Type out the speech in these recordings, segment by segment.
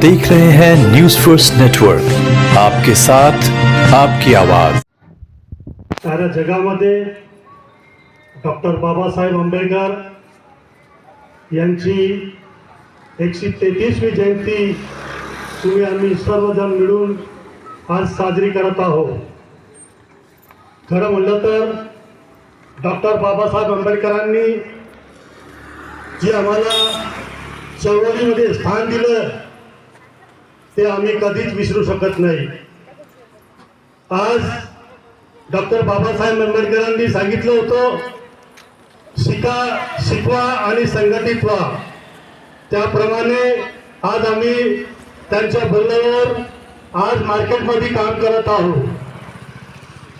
देख रहे हैं न्यूज़ फ़र्स्ट नेटवर्क आपके साथ, आपकी आवाज़। साऱ्या जगामध्ये डॉक्टर बाबासाहेब आंबेडकर यांची एकशे तेहतीसवी जयंती तुम्ही आम्ही सर्वजण मिळून आज साजरी करत आहोत. खरं म्हणलं तर डॉक्टर बाबासाहेब आंबेडकरांनी जे आम्हाला चळवळीमध्ये स्थान दिलं ते आम्ही कधीच विसरू शकत नाही. आज डॉक्टर बाबासाहेब आंबेडकरांनी सांगितलं होतं शिका शिकवा आणि संघटित व्हा त्याप्रमाणे आज आम्ही त्यांच्या बोलण्यावर आज मार्केटमध्ये काम करत आहोत.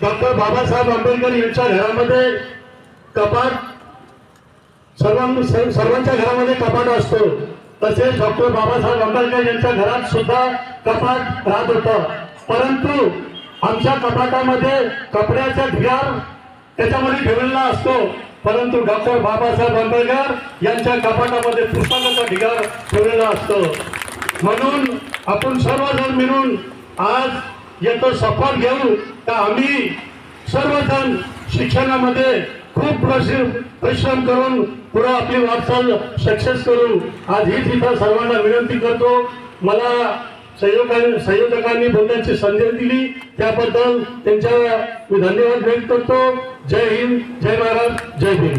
डॉक्टर बाबासाहेब आंबेडकर यांच्या घरामध्ये कपाट सर्वां सर्वांच्या घरामध्ये कपाट असतो. तसेच डॉक्टर बाबासाहेब आंबेडकर यांच्या घरात सुद्धा कपाट राहत होतं. परंतु आमच्या कपाटामध्ये कपड्याचा ढिगार त्याच्यामध्ये ठेवलेला असतो. परंतु डॉक्टर बाबासाहेब आंबेडकर यांच्या कपाटामध्ये पुस्तकाचा ढिगार ठेवलेला असतो. म्हणून आपण सर्वजण मिळून आज येतो शपथ घेऊ. का आम्ही सर्वजण शिक्षणामध्ये खूप परिश्रम परिश्रम करून पुढे आपली वाटचाल सक्सेस करून आज हीच इथं सर्वांना विनंती करतो. मला संयोगाने संयोजकांनी बोलण्याची संधी दिली. त्याबद्दल त्यांच्या मी धन्यवाद व्यक्त करतो. जय हिंद जय महाराज जय भीम.